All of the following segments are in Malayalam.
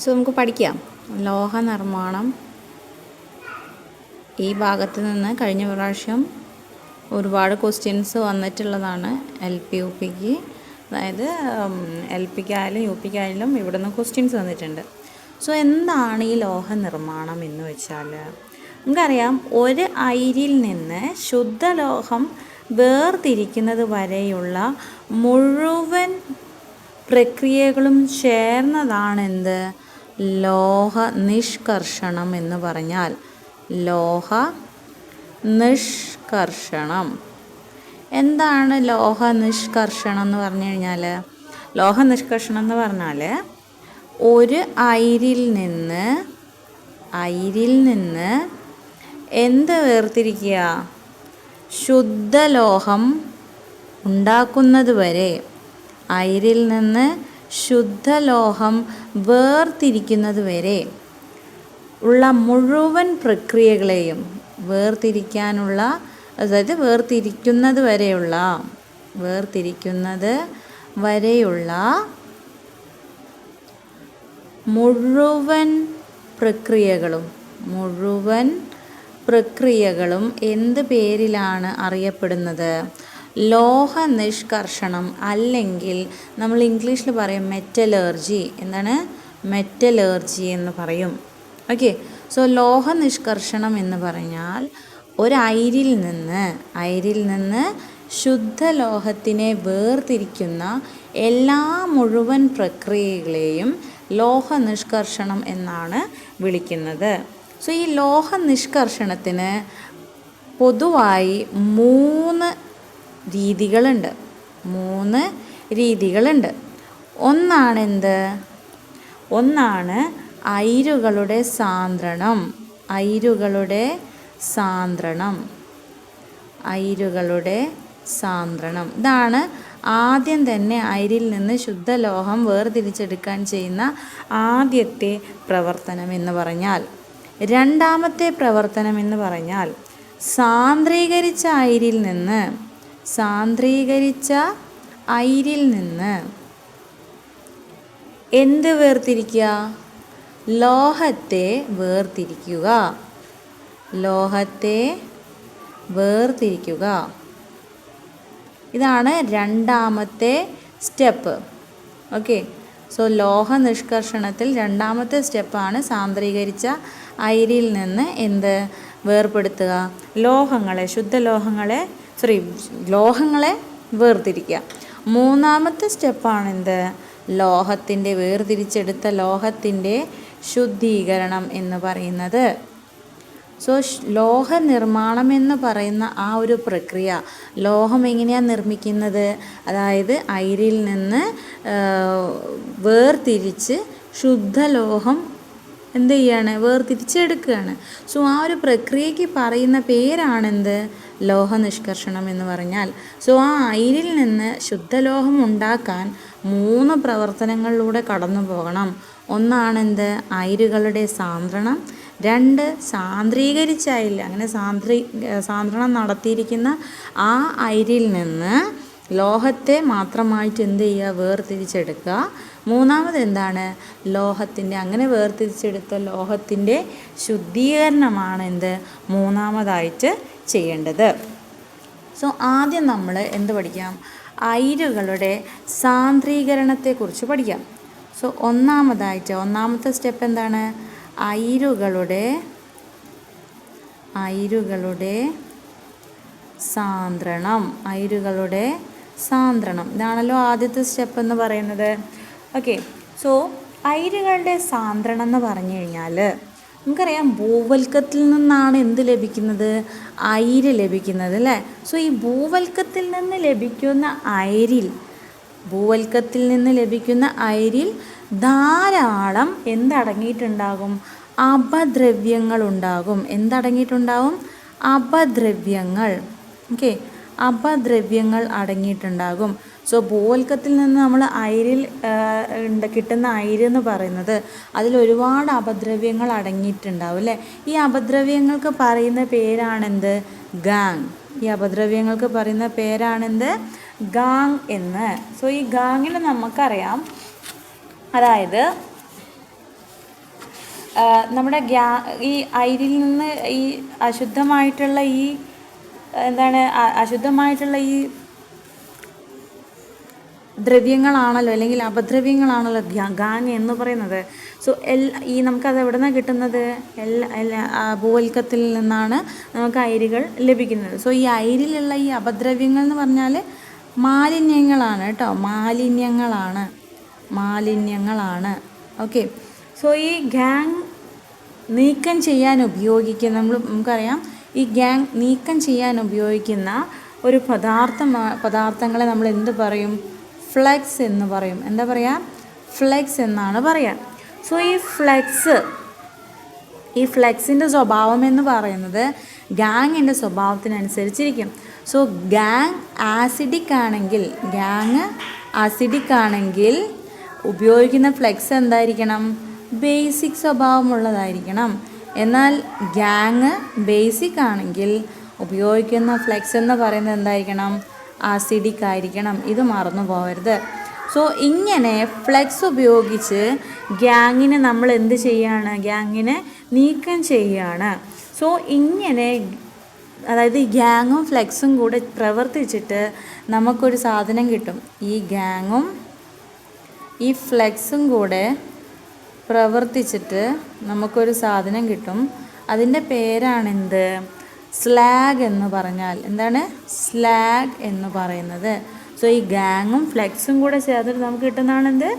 സോ നമുക്ക് പഠിക്കാം. ലോഹ നിർമ്മാണം. ഈ ഭാഗത്ത് നിന്ന് കഴിഞ്ഞ പ്രാവശ്യം ഒരുപാട് ക്വസ്റ്റ്യൻസ് വന്നിട്ടുള്ളതാണ് എൽ പി യു പിക്ക് അതായത് എൽ പിക്കായാലും യു പിക്കായാലും ഇവിടെ നിന്ന് ക്വസ്റ്റ്യൻസ് വന്നിട്ടുണ്ട്. സോ എന്താണ് ഈ ലോഹ നിർമ്മാണം എന്ന് വെച്ചാൽ നമുക്കറിയാം ഒരു അയിരിൽ നിന്ന് ശുദ്ധലോഹം വേർതിരിക്കുന്നത് വരെയുള്ള മുഴുവൻ പ്രക്രിയകളും ചേർന്നതാണ് എന്ത് ലോഹ നിഷ്കർഷണം എന്ന് പറഞ്ഞാൽ ലോഹ നിഷ്കർഷണം. എന്താണ് ലോഹ നിഷ്കർഷണം എന്ന് പറഞ്ഞു കഴിഞ്ഞാൽ? ലോഹ നിഷ്കർഷണം എന്ന് പറഞ്ഞാൽ ഒരു അയിരിൽ നിന്ന് അയിരിൽ നിന്ന് എന്ത് വേർതിരിക്കുക? ശുദ്ധലോഹം ഉണ്ടാക്കുന്നത് വരെ അയിരിൽ നിന്ന് ശുദ്ധലോഹം വേർതിരിക്കുന്നത് വരെ ഉള്ള മുഴുവൻ പ്രക്രിയകളെയും വേർതിരിക്കാനുള്ള അതായത് വേർതിരിക്കുന്നത് വരെയുള്ള വേർതിരിക്കുന്നത് വരെയുള്ള മുഴുവൻ പ്രക്രിയകളും മുഴുവൻ പ്രക്രിയകളും എന്ത് പേരിലാണ് അറിയപ്പെടുന്നത്? ലോഹ നിഷ്കർഷണം അല്ലെങ്കിൽ നമ്മൾ ഇംഗ്ലീഷിൽ പറയും മെറ്റലേർജി എന്താണ്? മെറ്റലേർജി എന്ന് പറയും. ഓക്കെ സോ ലോഹ നിഷ്കർഷണം എന്ന് പറഞ്ഞാൽ ഒരു നിന്ന് അയിരിൽ നിന്ന് ശുദ്ധ ലോഹത്തിനെ വേർതിരിക്കുന്ന എല്ലാ മുഴുവൻ പ്രക്രിയകളെയും ലോഹ നിഷ്കർഷണം എന്നാണ് വിളിക്കുന്നത്. സോ ഈ ലോഹ നിഷ്കർഷണത്തിന് പൊതുവായി മൂന്ന് രീതികളുണ്ട്. മൂന്ന് രീതികളുണ്ട്. ഒന്നാണെന്ത്? ഒന്നാണ് അയിരുകളുടെ സാന്ദ്രണം. അയിരുകളുടെ സാന്ദ്രണം. അയിരുകളുടെ സാന്ദ്രണം. ഇതാണ് ആദ്യം തന്നെ അയിരിൽ നിന്ന് ശുദ്ധലോഹം വേർതിരിച്ചെടുക്കാൻ ചെയ്യുന്ന ആദ്യത്തെ പ്രവർത്തനം എന്ന് പറഞ്ഞാൽ. രണ്ടാമത്തെ പ്രവർത്തനം എന്ന് പറഞ്ഞാൽ സാന്ദ്രീകരിച്ച അയിരിൽ നിന്ന് സാന്ദ്രീകരിച്ച ഐരിൽ നിന്ന്. എന്ത് വേർതിരിക്കുക? ലോഹത്തെ വേർതിരിക്കുക. ലോഹത്തെ വേർതിരിക്കുക. ഇതാണ് രണ്ടാമത്തെ സ്റ്റെപ്പ്. ഓക്കെ. സോ ലോഹ നിഷ്കർഷണത്തിൽ രണ്ടാമത്തെ സ്റ്റെപ്പാണ് സാന്ദ്രീകരിച്ച അയിരിൽ നിന്ന് എന്ത് വേർപെടുത്തുക ലോഹങ്ങളെ ശുദ്ധലോഹങ്ങളെ സോറി ലോഹങ്ങളെ വേർതിരിക്കുക. മൂന്നാമത്തെ സ്റ്റെപ്പാണ് എന്ത് ലോഹത്തിന്റെ വേർതിരിച്ചെടുത്ത ലോഹത്തിന്റെ ശുദ്ധീകരണം എന്ന് പറയുന്നത്. സോ ലോഹ നിർമ്മാണം എന്ന് പറയുന്ന ആ ഒരു പ്രക്രിയ ലോഹം എങ്ങനെയാണ് നിർമ്മിക്കുന്നത്? അതായത് അയിരിൽ നിന്ന് വേർതിരിച്ച് ശുദ്ധലോഹം എന്ത് ചെയ്യാണ്? വേർതിരിച്ചെടുക്കുകയാണ്. സോ ആ ഒരു പ്രക്രിയയ്ക്ക് പറയുന്ന പേരാണെന്ത്? ലോഹ നിഷ്കർഷണം എന്ന് പറഞ്ഞാൽ സോ ആ അയിരിൽ നിന്ന് ശുദ്ധലോഹം ഉണ്ടാക്കാൻ മൂന്ന് പ്രവർത്തനങ്ങളിലൂടെ കടന്നു പോകണം. ഒന്നാണെന്ത്? അയിരുകളുടെ സാന്ദ്രണം. രണ്ട് സാന്ദ്രീകരിച്ച അയിൽ അങ്ങനെ സാന്ദ്രീ സാന്ദ്രണം നടത്തിയിരിക്കുന്ന ആ അയിരിൽ നിന്ന് ലോഹത്തെ മാത്രമായിട്ട് എന്ത് ചെയ്യുക? വേർതിരിച്ചെടുക്കുക. മൂന്നാമത് എന്താണ്? ലോഹത്തിന്റെ അങ്ങനെ വേർതിരിച്ചെടുത്ത ലോഹത്തിന്റെ ശുദ്ധീകരണമാണ് എന്ത്? മൂന്നാമതായിട്ട് ചെയ്യേണ്ടത്. സോ ആദ്യം നമ്മൾ എന്ത് പഠിക്കാം? അയിരുകളുടെ സാന്ദ്രീകരണത്തെക്കുറിച്ച് പഠിക്കാം. സോ ഒന്നാമതായിട്ട് ഒന്നാമത്തെ സ്റ്റെപ്പ് എന്താണ്? അയിരുകളുടെ അയിരുകളുടെ സാന്ദ്രണം. അയിരുകളുടെ സാന്ദ്രണം. ഇതാണല്ലോ ആദ്യത്തെ സ്റ്റെപ്പ് എന്ന് പറയുന്നത്. ഓക്കെ സോ അയിരുകളുടെ സാന്ദ്രണം എന്ന് പറഞ്ഞു കഴിഞ്ഞാൽ നമുക്കറിയാം ഭൂവൽക്കത്തിൽ നിന്നാണ് എന്ത് ലഭിക്കുന്നത്? അയിര് ലഭിക്കുന്നത് അല്ലേ? സോ ഈ ഭൂവൽക്കത്തിൽ നിന്ന് ലഭിക്കുന്ന അയിരിൽ ഭൂവൽക്കത്തിൽ നിന്ന് ലഭിക്കുന്ന അയിരിൽ ധാരാളം എന്തടങ്ങിയിട്ടുണ്ടാകും? അപദ്രവ്യങ്ങൾ ഉണ്ടാകും എന്തടങ്ങിയിട്ടുണ്ടാകും അപദ്രവ്യങ്ങൾ. ഓക്കെ അപദ്രവ്യങ്ങൾ അടങ്ങിയിട്ടുണ്ടാകും. സോ ഭൂവൽക്കത്തിൽ നിന്ന് നമ്മൾ അയിരിൽ ഉണ്ട് കിട്ടുന്ന അയിര് എന്ന് പറയുന്നത് അതിൽ ഒരുപാട് അപദ്രവ്യങ്ങൾ അടങ്ങിയിട്ടുണ്ടാവും അല്ലേ? ഈ അപദ്രവ്യങ്ങൾക്ക് പറയുന്ന പേരാണെന്ത്? ഗാങ്. ഈ അപദ്രവ്യങ്ങൾക്ക് പറയുന്ന പേരാണെന്ത്? ഗാങ് എന്ന്. സോ ഈ ഗാങ്ങിൽ നമുക്കറിയാം. അതായത് നമ്മുടെ ഗ്യാ ഈ അയിരിൽ നിന്ന് ഈ അശുദ്ധമായിട്ടുള്ള ഈ എന്താണ് അശുദ്ധമായിട്ടുള്ള ഈ ദ്രവ്യങ്ങളാണല്ലോ അല്ലെങ്കിൽ അപദ്രവ്യങ്ങളാണല്ലോ ഗാങ് എന്ന് പറയുന്നത്. സോ എൽ ഈ നമുക്കത് എവിടെ നിന്നാണ് കിട്ടുന്നത് എല്ലാ എല്ലാ ഭൂവൽക്കത്തിൽ നിന്നാണ് നമുക്ക് അയിരുകൾ ലഭിക്കുന്നത്. സോ ഈ അയിരിലുള്ള ഈ അപദ്രവ്യങ്ങൾ എന്ന് പറഞ്ഞാൽ മാലിന്യങ്ങളാണ് കേട്ടോ. മാലിന്യങ്ങളാണ്. മാലിന്യങ്ങളാണ്. ഓക്കെ സോ ഈ ഗാങ് നീക്കം ചെയ്യാൻ ഉപയോഗിക്കുന്ന നമ്മൾ നമുക്കറിയാം ഈ ഗാങ് നീക്കം ചെയ്യാൻ ഉപയോഗിക്കുന്ന ഒരു പദാർത്ഥം പദാർത്ഥങ്ങളെ നമ്മൾ എന്ത് പറയും? ഫ്ലെക്സ് എന്ന് പറയും. എന്താ പറയുക ഫ്ലെക്സ് എന്നാണ് പറയുക സോ ഈ ഫ്ലെക്സ് ഈ ഫ്ലെക്സിന്റെ സ്വഭാവം എന്ന് പറയുന്നത് ഗാങ്ങിന്റെ സ്വഭാവത്തിനനുസരിച്ചിരിക്കും. സോ ഗാങ് ആസിഡിക് ആണെങ്കിൽ ഗാങ് ആസിഡിക് ആണെങ്കിൽ ഉപയോഗിക്കുന്ന ഫ്ലെക്സ് എന്തായിരിക്കണം? ബേസിക് സ്വഭാവമുള്ളതായിരിക്കണം. എന്നാൽ ഗാങ് ബേസിക് ആണെങ്കിൽ ഉപയോഗിക്കുന്ന ഫ്ലെക്സ് എന്ന് പറയുന്നത് എന്തായിരിക്കണം? ആസിഡിക് ആയിരിക്കണം ഇത് മറന്നു പോകരുത് സോ ഇങ്ങനെ ഫ്ലെക്സ് ഉപയോഗിച്ച് ഗ്യാങ്ങിനെ നമ്മൾ എന്ത് ചെയ്യാണ്? ഗ്യാങ്ങിനെ നീക്കം ചെയ്യുകയാണ് സോ ഇങ്ങനെ അതായത് ഈ ഗ്യാങ്ങും ഫ്ലെക്സും കൂടെ പ്രവർത്തിച്ചിട്ട് നമുക്കൊരു സാധനം കിട്ടും. ഈ ഗ്യാങ്ങും ഈ ഫ്ലെക്സും കൂടെ പ്രവർത്തിച്ചിട്ട് നമുക്കൊരു സാധനം കിട്ടും. അതിന്റെ പേരാണെന്ത്? സ്ലാഗ് എന്ന് പറഞ്ഞാൽ എന്താണ്? സ്ലാഗ് എന്ന് പറയുന്നത്. സോ ഈ ഗാങ്ങും ഫ്ലെക്സും കൂടെ ചേർത്തിട്ട് നമുക്ക് കിട്ടുന്നതാണ് എന്ത്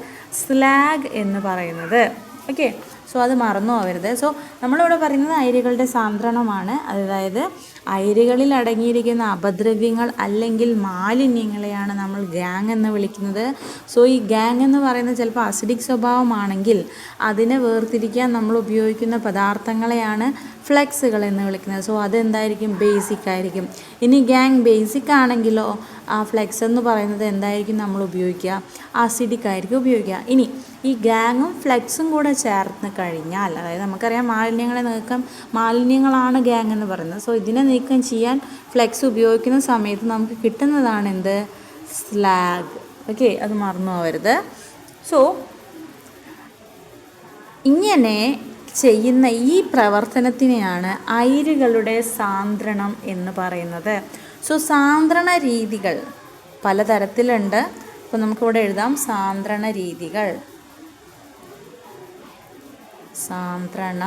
സ്ലാഗ് എന്ന് പറയുന്നത്. ഓക്കെ സോ അത് മറന്നു പോകരുത്. സോ നമ്മളിവിടെ പറയുന്നത് അയിരുകളുടെ സാന്ദ്രണമാണ്. അതായത് അയിരുകളിൽ അടങ്ങിയിരിക്കുന്ന അപദ്രവ്യങ്ങൾ അല്ലെങ്കിൽ മാലിന്യങ്ങളെയാണ് നമ്മൾ ഗാങ് എന്ന് വിളിക്കുന്നത്. സോ ഈ ഗാങ് എന്ന് പറയുന്നത് ചിലപ്പോൾ അസിഡിക് സ്വഭാവമാണെങ്കിൽ അതിനെ വേർതിരിക്കാൻ നമ്മൾ ഉപയോഗിക്കുന്ന പദാർത്ഥങ്ങളെയാണ് ഫ്ലെക്സുകൾ എന്ന് വിളിക്കുന്നത്. സോ അതെന്തായിരിക്കും? ബേസിക് ആയിരിക്കും. ഇനി ഗാങ് ബേസിക് ആണെങ്കിലോ ആ ഫ്ലെക്സ് എന്ന് പറയുന്നത് എന്തായിരിക്കും നമ്മൾ ഉപയോഗിക്കുക? ആസിഡിക് ആയിരിക്കും ഉപയോഗിക്കുക. ഇനി ഈ ഗാങ്ങും ഫ്ലെക്സും കൂടെ ചേർന്ന് കഴിഞ്ഞാൽ അതായത് നമുക്കറിയാം മാലിന്യങ്ങളെ നീക്കം മാലിന്യങ്ങളാണ് ഗാങ് എന്ന് പറയുന്നത്. സോ ഇതിനെ നീക്കം ചെയ്യാൻ ഫ്ലെക്സ് ഉപയോഗിക്കുന്ന സമയത്ത് നമുക്ക് കിട്ടുന്നതാണ് എന്ത്? സ്ലാഗ്. ഓക്കെ അത് മറന്നു പോകരുത്. സോ ഇങ്ങനെ ചെയ്യുന്ന ഈ പ്രവർത്തനത്തിനെയാണ് അയിരുകളുടെ സാന്ദ്രണം എന്ന് പറയുന്നത്. സോ സാന്ദ്രണ രീതികൾ പലതരത്തിലുണ്ട്. അപ്പോൾ നമുക്കിവിടെ എഴുതാം. സാന്ദ്രണ രീതികൾ സാന്ദ്രണ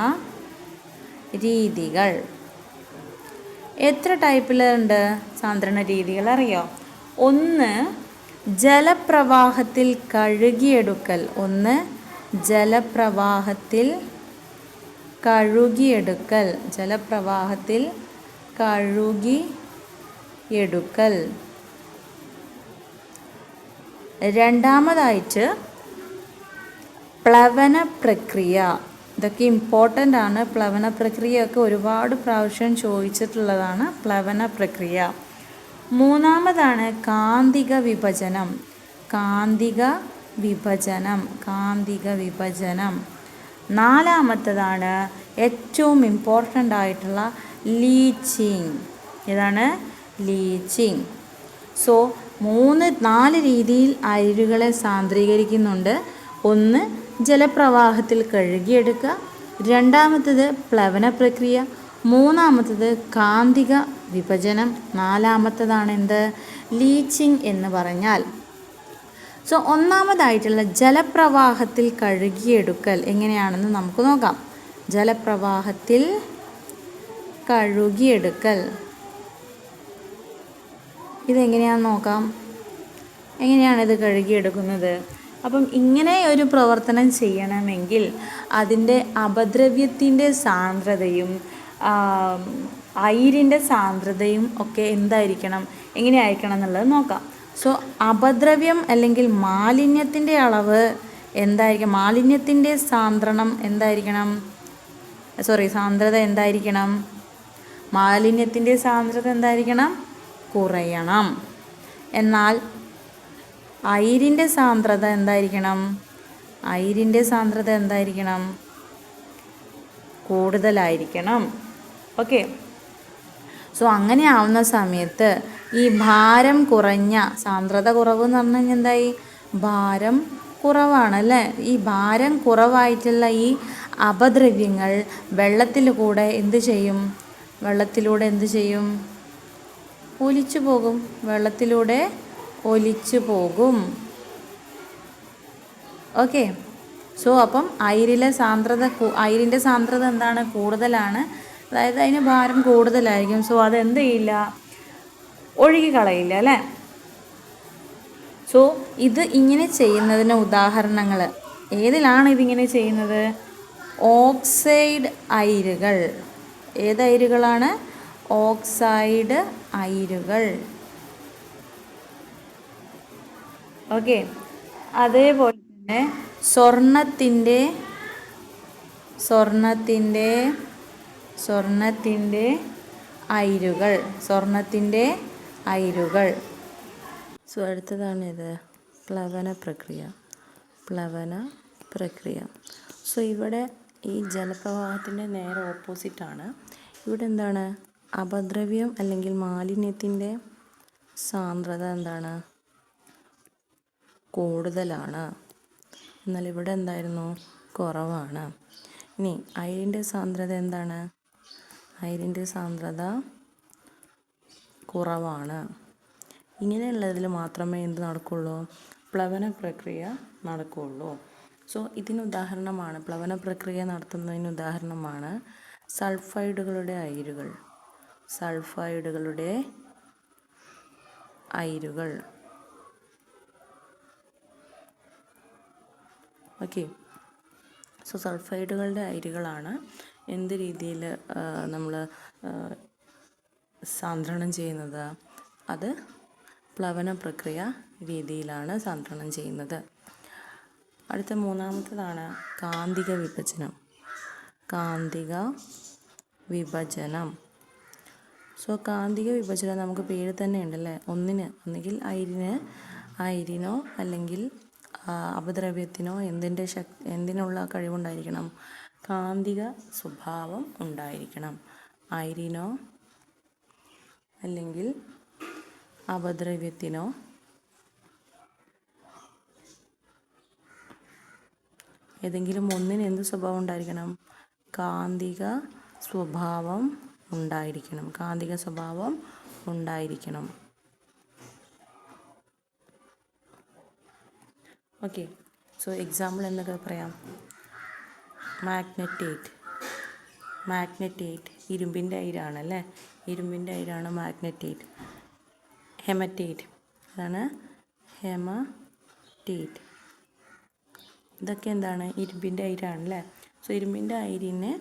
രീതികൾ എത്ര ടൈപ്പിലുണ്ട് സാന്ദ്രണ രീതികൾ അറിയോ? ഒന്ന് ജലപ്രവാഹത്തിൽ കഴുകിയെടുക്കൽ. ഒന്ന് ജലപ്രവാഹത്തിൽ കഴുകിയെടുക്കൽ. ജലപ്രവാഹത്തിൽ കഴുകി എടുക്കൽ. രണ്ടാമതായിട്ട് പ്ലവന പ്രക്രിയ. ഇതൊക്കെ ഇമ്പോർട്ടന്റ് ആണ്. പ്ലവന പ്രക്രിയയൊക്കെ ഒരുപാട് പ്രാവശ്യം ചോദിച്ചിട്ടുള്ളതാണ് പ്ലവന പ്രക്രിയ. മൂന്നാമതാണ് കാന്തിക വിഭജനം. കാന്തിക വിഭജനം. കാന്തിക വിഭജനം. നാലാമത്തതാണ് ഏറ്റവും ഇമ്പോർട്ടന്റ് ആയിട്ടുള്ള ലീച്ചിങ് ഇതാണ് ലീച്ചിങ് സോ മൂന്ന് നാല് രീതിയിൽ അയിരുകളെ സാന്ദ്രീകരിക്കുന്നുണ്ട്. ഒന്ന് ജലപ്രവാഹത്തിൽ കഴുകിയെടുക്കുക. രണ്ടാമത്തത് പ്ലവന പ്രക്രിയ. മൂന്നാമത്തത് കാന്തിക വിഭജനം. നാലാമത്തതാണ് എന്ത്? ലീച്ചിങ് എന്ന് പറഞ്ഞാൽ. സോ ഒന്നാമതായിട്ടുള്ള ജലപ്രവാഹത്തിൽ കഴുകിയെടുക്കൽ എങ്ങനെയാണെന്ന് നമുക്ക് നോക്കാം. ജലപ്രവാഹത്തിൽ കഴുകിയെടുക്കൽ. ഇതെങ്ങനെയാണെന്ന് നോക്കാം. എങ്ങനെയാണ് ഇത് കഴുകിയെടുക്കുന്നത്? അപ്പം ഇങ്ങനെ ഒരു പ്രവർത്തനം ചെയ്യണമെങ്കിൽ അതിന്റെ അപദ്രവ്യത്തിന്റെ സാന്ദ്രതയും അയിരിന്റെ സാന്ദ്രതയും ഒക്കെ എന്തായിരിക്കണം? എങ്ങനെയായിരിക്കണം എന്നുള്ളത് നോക്കാം. സോ അപദ്രവ്യം അല്ലെങ്കിൽ മാലിന്യത്തിന്റെ അളവ് എന്തായിരിക്കണം? മാലിന്യത്തിന്റെ സാന്ദ്രണം എന്തായിരിക്കണം? സോറി സാന്ദ്രത എന്തായിരിക്കണം? മാലിന്യത്തിന്റെ സാന്ദ്രത എന്തായിരിക്കണം? കുറയണം. എന്നാൽ അയിരിന്റെ സാന്ദ്രത എന്തായിരിക്കണം? അയിരിന്റെ സാന്ദ്രത എന്തായിരിക്കണം? കൂടുതലായിരിക്കണം. ഓക്കെ. സോ അങ്ങനെ ആവുന്ന സമയത്ത് ഈ ഭാരം കുറഞ്ഞ സാന്ദ്രത കുറവ് എന്ന് പറഞ്ഞു കഴിഞ്ഞാൽ എന്തായി? ഭാരം കുറവാണ് അല്ലേ? ഈ ഭാരം കുറവായിട്ടുള്ള ഈ അപദ്രവ്യങ്ങൾ വെള്ളത്തിൽ കൂടെ എന്ത് ചെയ്യും? വെള്ളത്തിലൂടെ എന്ത് ചെയ്യും? ഒലിച്ചു പോകും. വെള്ളത്തിലൂടെ ഒലിച്ചു പോകും. ഓക്കെ. സോ അപ്പം അയിരിലെ സാന്ദ്രത അയിരിന്റെ സാന്ദ്രത എന്താണ്? കൂടുതലാണ്. അതായത് അതിന് ഭാരം കൂടുതലായിരിക്കും. സോ അതെന്ത് ചെയ്യില്ല? ഒഴുകി കളയില്ല അല്ലേ? സോ ഇത് ഇങ്ങനെ ചെയ്യുന്നതിന് ഉദാഹരണങ്ങൾ ഏതിലാണ് ഇതിങ്ങനെ ചെയ്യുന്നത്? ഓക്സൈഡ് അയിരുകൾ. ഏത് അയിരുകളാണ് ഓക്സൈഡ് അയിരുകൾ. ഓക്കെ. അതേപോലെ തന്നെ സ്വർണത്തിന്റെ സ്വർണത്തിന്റെ സ്വർണത്തിന്റെ അയിരുകൾ. സ്വർണത്തിന്റെ അയിരുകൾ. സോ അടുത്തതാണ് ഇത് പ്ലവന പ്രക്രിയ. പ്ലവന പ്രക്രിയ. സോ ഇവിടെ ഈ ജലപ്രവാഹത്തിന്റെ നേരെ ഓപ്പോസിറ്റാണ്. ഇവിടെ എന്താണ്? അപദ്രവ്യം അല്ലെങ്കിൽ മാലിന്യത്തിന്റെ സാന്ദ്രത എന്താണ്? കൂടുതലാണ്. എന്നാൽ ഇവിടെ എന്തായിരുന്നു? കുറവാണ്. ഇനി അയിരിന്റെ സാന്ദ്രത എന്താണ്? അയിരിന്റെ സാന്ദ്രത കുറവാണ്. ഇങ്ങനെയുള്ളതിൽ മാത്രമേ എന്ത് നടക്കുള്ളൂ? പ്ലവന പ്രക്രിയ നടക്കുകയുള്ളൂ സോ ഇതിന് ഉദാഹരണമാണ്. പ്ലവന പ്രക്രിയ നടത്തുന്നതിന് ഉദാഹരണമാണ് സൾഫൈഡുകളുടെ അയിരുകൾ സൾഫൈഡുകളുടെ അയിരുകൾ. ഓക്കെ. സോ സൾഫൈഡുകളുടെ അയിരുകളാണ് എന്ത് രീതിയിൽ നമ്മൾ സാന്ദ്രണം ചെയ്യുന്നത്? അത് പ്ലവന പ്രക്രിയ രീതിയിലാണ് സാന്ദ്രണം ചെയ്യുന്നത്. അടുത്ത മൂന്നാമത്തതാണ് കാന്തിക വിഭജനം. കാന്തിക വിഭജനം. സോ കാന്തിക വിഭജനം നമുക്ക് പേര് തന്നെ ഉണ്ടല്ലേ? ഒന്നിന് ഒന്നുകിൽ അയിരിന് അയിരിനോ അല്ലെങ്കിൽ അപദ്രവ്യത്തിനോ എന്തിന്റെ ശക് എന്തിനുള്ള കഴിവുണ്ടായിരിക്കണം? കാന്തിക സ്വഭാവം ഉണ്ടായിരിക്കണം. അയിരിനോ അല്ലെങ്കിൽ അപദ്രവ്യത്തിനോ ഏതെങ്കിലും ഒന്നിന് എന്ത് സ്വഭാവം ഉണ്ടായിരിക്കണം? കാന്തിക സ്വഭാവം ഉണ്ടായിരിക്കണം. കാന്തിക സ്വഭാവം ഉണ്ടായിരിക്കണം. ഓക്കെ സോ എക്സാമ്പിൾ എന്നൊക്കെ പറയാം. മാഗ്നറ്റേറ്റ് മാഗ്നറ്റേറ്റ് ഇരുമ്പിന്റെ അയിരാണ് അല്ലേ? ഇരുമ്പിന്റെ അയിരാണ് മാഗ്നറ്റേറ്റ് ഹെമറ്റേറ്റ് അതാണ് ഹെമറ്റേറ്റ് ഇതൊക്കെ എന്താണ്? ഇരുമ്പിന്റെ അയിരാണല്ലേ സോ ഇരുമ്പിന്റെ അയിരിനെ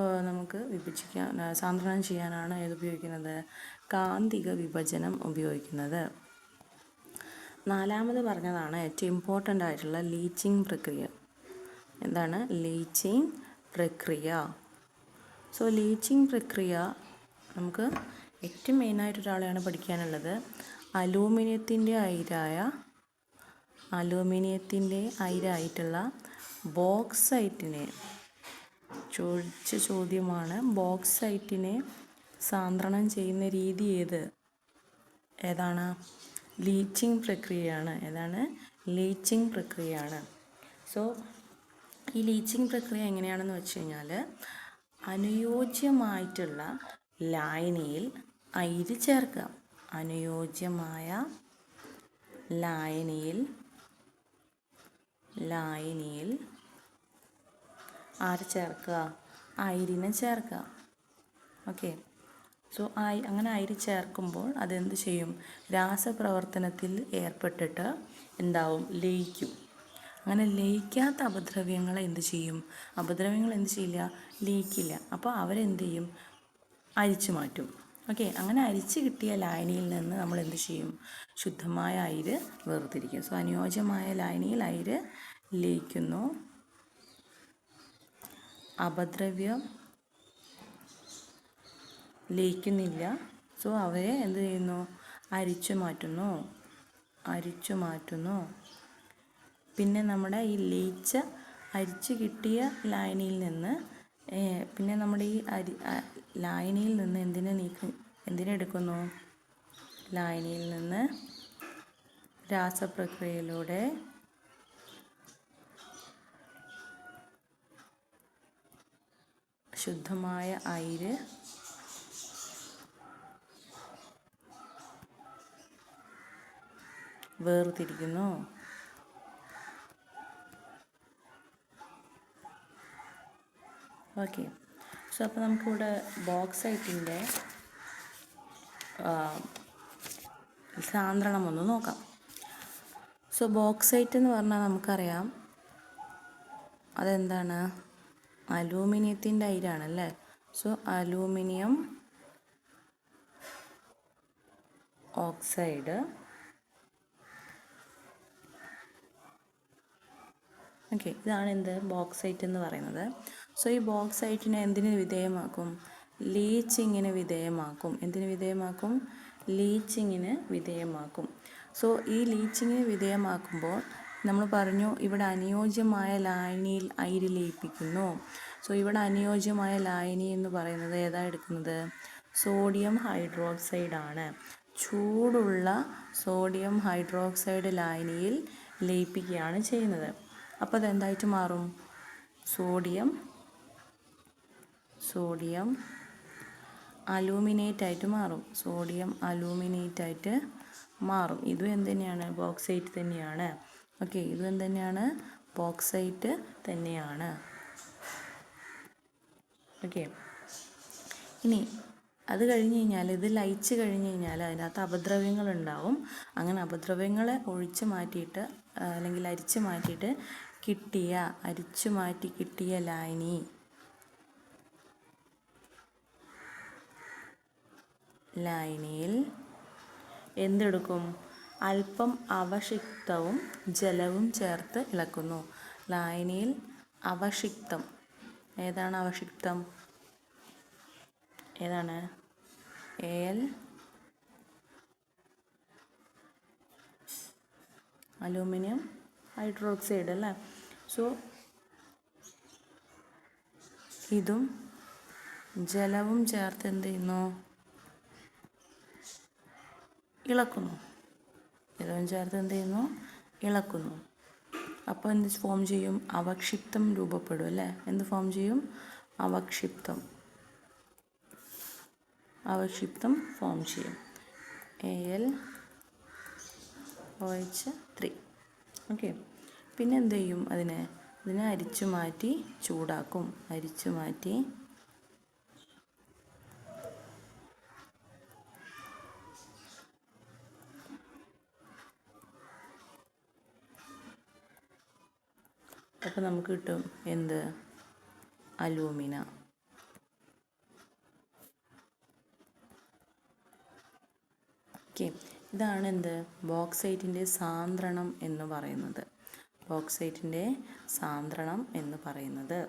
നമുക്ക് വിഭജിക്കാൻ സാന്ദ്രണം ചെയ്യാനാണ് ഏത് ഉപയോഗിക്കുന്നത്? കാന്തിക വിഭജനം ഉപയോഗിക്കുന്നത്. നാലാമത് പറഞ്ഞതാണ് ഏറ്റവും ഇമ്പോർട്ടന്റ് ആയിട്ടുള്ള ലീച്ചിങ് പ്രക്രിയ. എന്താണ്? ലീച്ചിങ് പ്രക്രിയ. സോ ലീച്ചിങ് പ്രക്രിയ നമുക്ക് ഏറ്റവും മെയിനായിട്ട് ഒരാളെയാണ് പഠിക്കാനുള്ളത്. അലൂമിനിയത്തിന്റെ അയിരായ അലൂമിനിയത്തിന്റെ അയിരായിട്ടുള്ള ബോക്സൈറ്റിനെ ചോദിച്ച ചോദ്യമാണ് ബോക്സൈറ്റിനെ സാന്ദ്രണം ചെയ്യുന്ന രീതി ഏത്? ഏതാണ്? ലീച്ചിങ് പ്രക്രിയയാണ്. ഏതാണ്? ലീച്ചിങ് പ്രക്രിയയാണ്. സോ ഈ ലീച്ചിങ് പ്രക്രിയ എങ്ങനെയാണെന്ന് വെച്ച് കഴിഞ്ഞാൽ അനുയോജ്യമായിട്ടുള്ള ലായനിയിൽ അയിര് ചേർക്കുക. അനുയോജ്യമായ ലായനിയിൽ ലായനിയിൽ ആര് ചേർക്കുക? ഐരിനെ ചേർക്കുക. ഓക്കെ. സോ ആയി അങ്ങനെ അരി ചേർക്കുമ്പോൾ അതെന്ത് ചെയ്യും? രാസപ്രവർത്തനത്തിൽ ഏർപ്പെട്ടിട്ട് എന്താവും? ലയിക്കും. അങ്ങനെ ലയിക്കാത്ത അപദ്രവ്യങ്ങളെ എന്ത് ചെയ്യും? അപദ്രവ്യങ്ങൾ എന്ത് ചെയ്യില്ല? ലയിക്കില്ല. അപ്പോൾ അവരെന്ത് ചെയ്യും? അരിച്ചു മാറ്റും. ഓക്കെ. അങ്ങനെ അരിച്ച് കിട്ടിയ ലായനിയിൽ നിന്ന് നമ്മൾ എന്ത് ചെയ്യും? ശുദ്ധമായ അയിര് വേർതിരിക്കും. സോ അനുയോജ്യമായ ലായനിയിൽ അയിര് ലയിക്കുന്നു. അപദ്രവ്യം ലയിക്കുന്നില്ല. സോ അവരെ എന്ത് ചെയ്യുന്നു? അരിച്ചു മാറ്റുന്നു. അരിച്ചു മാറ്റുന്നു. പിന്നെ നമ്മുടെ ഈ ലയിച്ച അരിച്ച് കിട്ടിയ ലായനിയിൽ നിന്ന് പിന്നെ നമ്മുടെ ഈ അരി ലായനിയിൽ നിന്ന് എന്തിനെ നീക്കം എന്തിനെടുക്കുന്നു ലായനിയിൽ നിന്ന് രാസപ്രക്രിയയിലൂടെ ശുദ്ധമായ അയിര്. വേർതിരിക്കുന്നു. ഓക്കെ. സോ അപ്പോൾ നമുക്കിവിടെ ബോക്സൈറ്റിന്റെ സാന്ദ്രണം ഒന്ന് നോക്കാം. സോ ബോക്സൈറ്റ് എന്ന് പറഞ്ഞാൽ നമുക്കറിയാം അതെന്താണ്? അലൂമിനിയത്തിന്റെ അയിരാണല്ലേ സോ അലൂമിനിയം ഓക്സൈഡ്. ഓക്കെ ഇതാണ് എന്ത്? ബോക്സൈറ്റ് എന്ന് പറയുന്നത്. സോ ഈ ബോക്സൈറ്റിനെ എന്തിന് വിധേയമാക്കും? ലീച്ചിങ്ങിന് വിധേയമാക്കും. എന്തിന് വിധേയമാക്കും? ലീച്ചിങ്ങിന് വിധേയമാക്കും. സോ ഈ ലീച്ചിങ്ങിന് വിധേയമാക്കുമ്പോൾ നമ്മൾ പറഞ്ഞു ഇവിടെ അനുയോജ്യമായ ലായനിയിൽ അയിര് ലയിപ്പിക്കുന്നു. സോ ഇവിടെ അനുയോജ്യമായ ലായനി എന്ന് പറയുന്നത് ഏതാ എടുക്കുന്നത്? സോഡിയം ഹൈഡ്രോക്സൈഡ് ആണ് ചൂടുള്ള സോഡിയം ഹൈഡ്രോക്സൈഡ് ലായനിയിൽ ലയിപ്പിക്കുകയാണ് ചെയ്യുന്നത്. അപ്പോൾ അതെന്തായിട്ട് മാറും? സോഡിയം സോഡിയം അലൂമിനേറ്റ് ആയിട്ട് മാറും. സോഡിയം അലൂമിനേറ്റ് ആയിട്ട് മാറും. ഇതും എന്ത് തന്നെയാണ്? ബോക്സൈറ്റ് തന്നെയാണ്. ഓക്കെ ഇതും തന്നെയാണ്. ബോക്സൈറ്റ് തന്നെയാണ്. ഓക്കെ. ഇനി അത് കഴിഞ്ഞ് കഴിഞ്ഞാൽ ഇത് ലയിച്ച് കഴിഞ്ഞ് കഴിഞ്ഞാൽ അതിനകത്ത് അപദ്രവ്യങ്ങൾ ഉണ്ടാവും അങ്ങനെ അപദ്രവ്യങ്ങളെ ഒഴിച്ച് മാറ്റിയിട്ട് അല്ലെങ്കിൽ അരിച്ച് മാറ്റിയിട്ട് കിട്ടിയ അരിച്ചു മാറ്റി കിട്ടിയ ലായനി. ലായനിയിൽ എന്തെടുക്കും? അല്പം അവശിക്തവും ജലവും ചേർത്ത് ഇളക്കുന്നു. ലായനിയിൽ അവശിക്തം ഏതാണ് അവശിക്തം ഏതാണ്? എൽ. അലൂമിനിയം ഹൈഡ്രോക്സൈഡ് അല്ലേ? സോ ഇതും ജലവും ചേർത്ത് എന്ത് ചെയ്യുന്നു? ഇളക്കുന്നു. ജലവും ചേർത്ത് എന്ത് ചെയ്യുന്നു? ഇളക്കുന്നു. അപ്പോൾ എന്ത് ഫോം ചെയ്യും? അവക്ഷിപ്തം രൂപപ്പെടും അല്ലേ? എന്ത് ഫോം ചെയ്യും? അവക്ഷിപ്തം. അവക്ഷിപ്തം ഫോം ചെയ്യും. A L O H three okay പിന്നെ എന്ത് ചെയ്യും അതിനെ? ഇതിനെ അരിച്ചു മാറ്റി ചൂടാക്കും. അരിച്ചു മാറ്റി അപ്പോൾ നമുക്ക് കിട്ടും എന്ത്? അലൂമിന. ഓക്കെ. ഇതാണ് എന്ത് ബോക്സൈറ്റിന്റെ സാന്ദ്രണം എന്ന് പറയുന്നത്. ബോക്സൈറ്റിന്റെ സാന്ദ്രണം എന്ന് പറയുന്നത്.